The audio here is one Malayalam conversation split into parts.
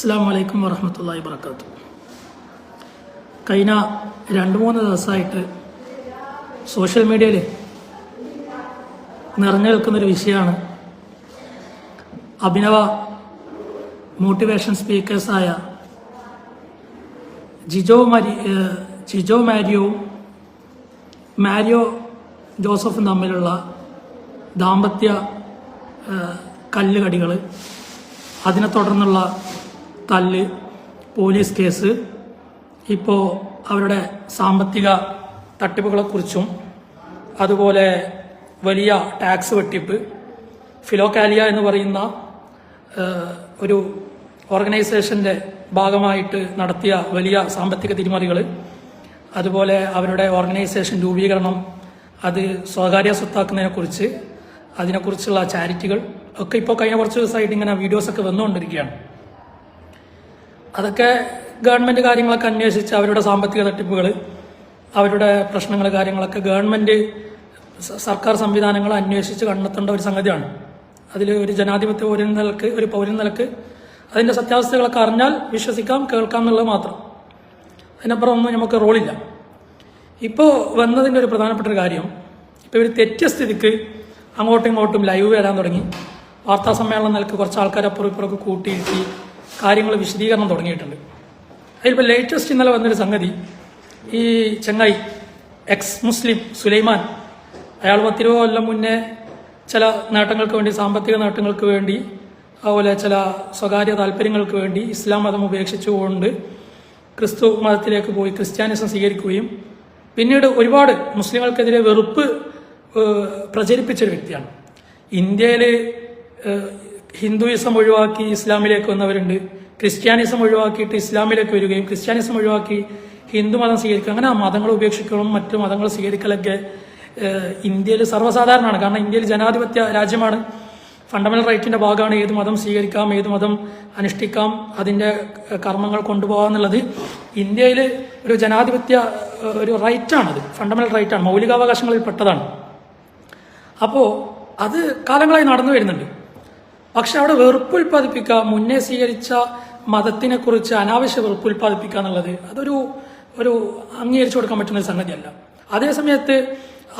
അസ്സാം വലൈക്കും വറഹമത്തല്ലാഹി വർക്കാത്തു കഴിഞ്ഞ രണ്ട് മൂന്ന് ദിവസമായിട്ട് സോഷ്യൽ മീഡിയയിൽ നിറഞ്ഞു നിൽക്കുന്നൊരു വിഷയമാണ് അഭിനവ മോട്ടിവേഷൻ സ്പീക്കേഴ്സായ ജിജോ മരി ജിജോ മാരിയോവും മാരിയോ ജോസഫും തമ്മിലുള്ള ദാമ്പത്യ കല്ലുകടികൾ അതിനെ തുടർന്നുള്ള തല്ല് പോലീസ് കേസ് ഇപ്പോൾ അവരുടെ സാമ്പത്തിക തട്ടിപ്പുകളെക്കുറിച്ചും അതുപോലെ വലിയ ടാക്സ് വെട്ടിപ്പ് ഫിലോക്കാലിയ എന്ന് പറയുന്ന ഒരു ഓർഗനൈസേഷന്റെ ഭാഗമായിട്ട് നടത്തിയ വലിയ സാമ്പത്തിക തിരിമറികൾ അതുപോലെ അവരുടെ ഓർഗനൈസേഷൻ രൂപീകരണം അത് സ്വകാര്യ സ്വത്താക്കുന്നതിനെക്കുറിച്ച് അതിനെക്കുറിച്ചുള്ള ചാരിറ്റികൾ ഒക്കെ ഇപ്പോൾ കഴിഞ്ഞ കുറച്ച് ദിവസമായിട്ട് ഇങ്ങനെ വീഡിയോസൊക്കെ വന്നുകൊണ്ടിരിക്കുകയാണ്. അതൊക്കെ ഗവൺമെന്റ് കാര്യങ്ങളൊക്കെ അന്വേഷിച്ച് അവരുടെ സാമ്പത്തിക തട്ടിപ്പുകൾ അവരുടെ പ്രശ്നങ്ങൾ കാര്യങ്ങളൊക്കെ ഗവൺമെന്റ് സർക്കാർ സംവിധാനങ്ങൾ അന്വേഷിച്ച് കണ്ടെത്തേണ്ട ഒരു സംഗതിയാണ്. അതിൽ ഒരു ജനാധിപത്യ പൗരൻ നിലയ്ക്ക് ഒരു പൗരൻ നിലയ്ക്ക് അതിന്റെ സത്യാവസ്ഥകളൊക്കെ അറിഞ്ഞാൽ വിശ്വസിക്കാം കേൾക്കാം എന്നുള്ളത് മാത്രം. അതിനപ്പുറം ഒന്നും നമുക്ക് റോളില്ല. ഇപ്പോൾ വന്നതിന്റെ ഒരു പ്രധാനപ്പെട്ട ഒരു കാര്യം ഇപ്പോൾ ഇവർ തെറ്റിയ സ്ഥിതിക്ക് അങ്ങോട്ടും ഇങ്ങോട്ടും ലൈവ് വരാൻ തുടങ്ങി. വാർത്താ സമ്മേളനം നിലയ്ക്ക് കുറച്ച് ആൾക്കാർ അപ്പുറം ഇപ്പുറമൊക്കെ കൂട്ടിയിരുത്തി കാര്യങ്ങൾ വിശദീകരണം തുടങ്ങിയിട്ടുണ്ട്. അതിലിപ്പോൾ ലേറ്റസ്റ്റ് ഇന്നലെ വന്നൊരു സംഗതി ഈ ചെങ്ങായി എക്സ് മുസ്ലിം സുലൈമാൻ അയാൾ പത്തിരുപത് കൊല്ലം മുന്നേ ചില നേട്ടങ്ങൾക്ക് വേണ്ടി സാമ്പത്തിക നേട്ടങ്ങൾക്ക് വേണ്ടി അതുപോലെ ചില സ്വകാര്യ താല്പര്യങ്ങൾക്ക് വേണ്ടി ഇസ്ലാം മതം ഉപേക്ഷിച്ചുകൊണ്ട് ക്രിസ്തു മതത്തിലേക്ക് പോയി ക്രിസ്ത്യാനിസം സ്വീകരിക്കുകയും പിന്നീട് ഒരുപാട് മുസ്ലിങ്ങൾക്കെതിരെ വെറുപ്പ് പ്രചരിപ്പിച്ചൊരു വ്യക്തിയാണ്. ഇന്ത്യയിൽ ഹിന്ദുയിസം ഒഴിവാക്കി ഇസ്ലാമിലേക്ക് വന്നവരുണ്ട്. ക്രിസ്ത്യാനിസം ഒഴിവാക്കിയിട്ട് ഇസ്ലാമിലേക്ക് വരികയും ക്രിസ്ത്യാനിസം ഒഴിവാക്കി ഹിന്ദു മതം സ്വീകരിക്കുക. അങ്ങനെ ആ മതങ്ങൾ ഉപേക്ഷിക്കണം മറ്റു മതങ്ങൾ സ്വീകരിക്കലൊക്കെ ഇന്ത്യയിൽ സർവസാധാരണമാണ്. കാരണം ഇന്ത്യയിൽ ജനാധിപത്യ രാജ്യമാണ്. ഫണ്ടമെന്റൽ റൈറ്റിന്റെ ഭാഗമാണ് ഏത് മതം സ്വീകരിക്കാം ഏത് മതം അനുഷ്ഠിക്കാം അതിന്റെ കർമ്മങ്ങൾ കൊണ്ടുപോകാം എന്നുള്ളത് ഇന്ത്യയിൽ ഒരു ജനാധിപത്യ ഒരു റൈറ്റാണത്. ഫണ്ടമെന്റൽ റൈറ്റാണ്. മൗലികാവകാശങ്ങളിൽ പെട്ടതാണ്. അപ്പോൾ അത് കാലങ്ങളായി നടന്നു വരുന്നുണ്ട്. പക്ഷെ അവിടെ വെറുപ്പ് ഉൽപ്പാദിപ്പിക്കുക മുന്നേ സ്വീകരിച്ച മതത്തിനെ കുറിച്ച് അനാവശ്യ വെറുപ്പ് ഉൽപ്പാദിപ്പിക്കുക എന്നുള്ളത് അതൊരു ഒരു അംഗീകരിച്ചു കൊടുക്കാൻ പറ്റുന്ന സംഗതിയല്ല. അതേസമയത്ത്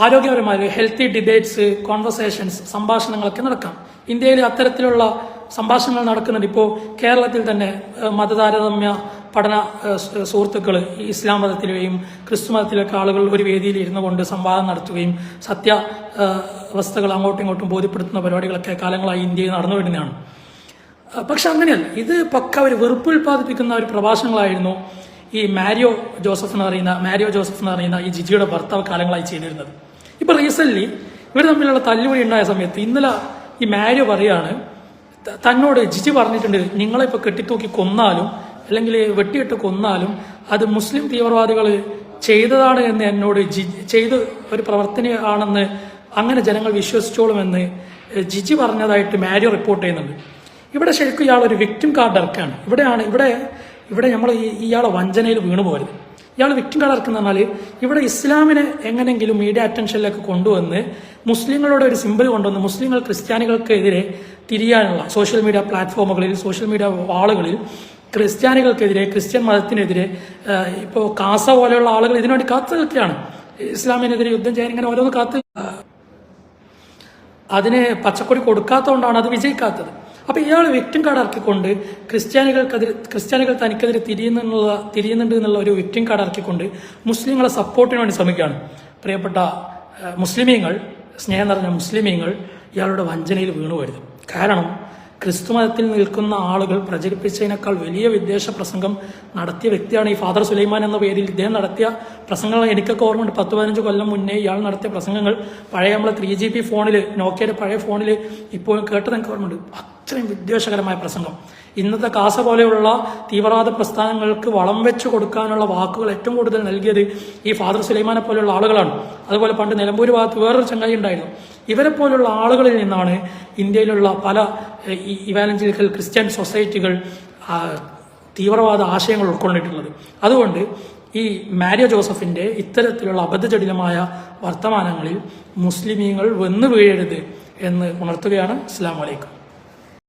ആരോഗ്യപരമായ ഹെൽത്തി ഡിബേറ്റ്സ് കോൺവെർസേഷൻസ് സംഭാഷണങ്ങളൊക്കെ നടക്കാം. ഇന്ത്യയിൽ അത്തരത്തിലുള്ള സംഭാഷണങ്ങൾ നടക്കുന്നുണ്ട്. ഇപ്പോൾ കേരളത്തിൽ തന്നെ മതതാരതമ്യ പഠന സുഹൃത്തുക്കൾ ഇസ്ലാം മതത്തിലെയും ക്രിസ്തു മതത്തിലൊക്കെ ആളുകൾ ഒരു വേദിയിൽ ഇരുന്നു കൊണ്ട് സംവാദം നടത്തുകയും സത്യ അവസ്ഥകൾ അങ്ങോട്ടും ഇങ്ങോട്ടും ബോധ്യപ്പെടുത്തുന്ന പരിപാടികളൊക്കെ കാലങ്ങളായി ഇന്ത്യയിൽ നടന്നു വരുന്നതാണ്. പക്ഷെ അങ്ങനെയല്ല. ഇത് പക്ക ഒരു വെറുപ്പ് ഉൽപ്പാദിപ്പിക്കുന്ന ഒരു പ്രഭാഷണങ്ങളായിരുന്നു ഈ മാരിയോ ജോസഫ് എന്ന് പറയുന്ന മാരിയോ ജോസഫ് എന്ന് പറയുന്ന ഈ ജിജിയുടെ ഭർത്താവ് കാലങ്ങളായി ചെയ്തിരുന്നത്. ഇപ്പൊ റീസെന്റ് ഇവർ തമ്മിലുള്ള തല്ലുപടി ഉണ്ടായ സമയത്ത് ഇന്നലെ ഈ മാരിയോ പറയാണ് തന്നോട് ജിജി പറഞ്ഞിട്ടുണ്ട് നിങ്ങളെ ഇപ്പൊ കെട്ടിത്തൂക്കി കൊന്നാലും അല്ലെങ്കിൽ വെട്ടിയിട്ട് കൊന്നാലും അത് മുസ്ലിം തീവ്രവാദികൾ ചെയ്തതാണ് എന്ന് എന്നോട് ജി ചെയ്ത് ഒരു പ്രവർത്തനമാണെന്ന് അങ്ങനെ ജനങ്ങൾ വിശ്വസിച്ചോളുമെന്ന് ജിജി പറഞ്ഞതായിട്ട് മാരിയോ റിപ്പോർട്ട് ചെയ്യുന്നുണ്ട്. ഇവിടെ ശരിക്കും ഇയാൾ ഒരു വിക്ടിം കാർഡ് ഇറക്കാണ്. ഇവിടെയാണ് ഇവിടെ ഇവിടെ നമ്മൾ ഈ ഇയാളെ വഞ്ചനയിൽ വീണു പോയത്. ഇയാൾ വിക്ടിം കാർഡ് ഇറക്കുന്ന പറഞ്ഞാൽ ഇവിടെ ഇസ്ലാമിനെ എങ്ങനെങ്കിലും മീഡിയ അറ്റൻഷനിലേക്ക് കൊണ്ടുവന്ന് മുസ്ലിങ്ങളുടെ ഒരു സിമ്പിൾ കൊണ്ടുവന്ന് മുസ്ലിങ്ങൾ ക്രിസ്ത്യാനികൾക്കെതിരെ തിരിയാനുള്ള സോഷ്യൽ മീഡിയ പ്ലാറ്റ്ഫോമുകളിൽ സോഷ്യൽ മീഡിയ വാളുകളിൽ ക്രിസ്ത്യാനികൾക്കെതിരെ ക്രിസ്ത്യൻ മതത്തിനെതിരെ ഇപ്പോൾ കാസ പോലെയുള്ള ആളുകൾ ഇതിനുവേണ്ടി കാത്തു നിൽക്കുകയാണ്. ഇസ്ലാമിനെതിരെ യുദ്ധം ചെയ്യാൻ ഇങ്ങനെ ഓരോന്ന് കാത്തു അതിന് പച്ചക്കൊടി കൊടുക്കാത്തതുകൊണ്ടാണ് അത് വിജയിക്കാത്തത്. അപ്പൊ ഇയാൾ വിക്ടിം കാർഡ് ഇറക്കിക്കൊണ്ട് ക്രിസ്ത്യാനികൾക്കെതിരെ ക്രിസ്ത്യാനികൾ തനിക്കെതിരെ തിരിയുന്നുള്ള തിരിയുന്നുണ്ട് എന്നുള്ള ഒരു വിക്ടിം കാർഡ് ഇറക്കിക്കൊണ്ട് മുസ്ലിങ്ങളെ സപ്പോർട്ടിന് വേണ്ടി ശ്രമിക്കുകയാണ്. പ്രിയപ്പെട്ട മുസ്ലിമീങ്ങൾ സ്നേഹം നിറഞ്ഞ മുസ്ലിമീങ്ങൾ ഇയാളുടെ വഞ്ചനയിൽ വീണു വരുത് കാരണം ക്രിസ്തുമതത്തിൽ നിൽക്കുന്ന ആളുകൾ പ്രചരിപ്പിച്ചതിനേക്കാൾ വലിയ വിദ്വേഷ പ്രസംഗം നടത്തിയ വ്യക്തിയാണ് ഈ ഫാദർ സുലൈമാൻ എന്ന പേരിൽ ഇദ്ദേഹം നടത്തിയ പ്രസംഗങ്ങൾ എനിക്കൊക്കെ ഓർമ്മയുണ്ട്. പത്ത് പതിനഞ്ച് കൊല്ലം മുന്നേ ഇയാൾ നടത്തിയ പ്രസംഗങ്ങൾ പഴയ നമ്മളെ ത്രീ ജി ബി ഫോണിൽ നോക്കിയയുടെ പഴയ ഫോണിൽ ഇപ്പോഴും കേട്ടത് എനിക്ക് ഓർമ്മയുണ്ട്. അത്രയും വിദ്വേഷകരമായ പ്രസംഗം. ഇന്നത്തെ കാസ പോലെയുള്ള തീവ്രവാദ പ്രസ്ഥാനങ്ങൾക്ക് വളം വെച്ച് കൊടുക്കാനുള്ള വാക്കുകൾ ഏറ്റവും കൂടുതൽ നൽകിയത് ഈ ഫാദർ സുലൈമാനെ പോലെയുള്ള ആളുകളാണ്. അതുപോലെ പണ്ട് നിലമ്പൂർ ഭാഗത്ത് വേറൊരു ചങ്ങായി ഉണ്ടായിരുന്നു. ഇവരെ പോലുള്ള ആളുകളിൽ നിന്നാണ് ഇന്ത്യയിലുള്ള പല ഇവാലഞ്ചലിക്കൽ ക്രിസ്ത്യൻ സൊസൈറ്റികൾ തീവ്രവാദ ആശയങ്ങൾ ഉൾക്കൊണ്ടിട്ടുള്ളത് അതുകൊണ്ട് ഈ മാരിയ ജോസഫിന്റെ ഇത്തരത്തിലുള്ള അബദ്ധജടിലമായ വർത്തമാനങ്ങളിൽ മുസ്ലിമീങ്ങൾ വന്നു വീഴരുത് എന്ന് ഉണർത്തുകയാണ്. അസ്സാം വലൈക്കും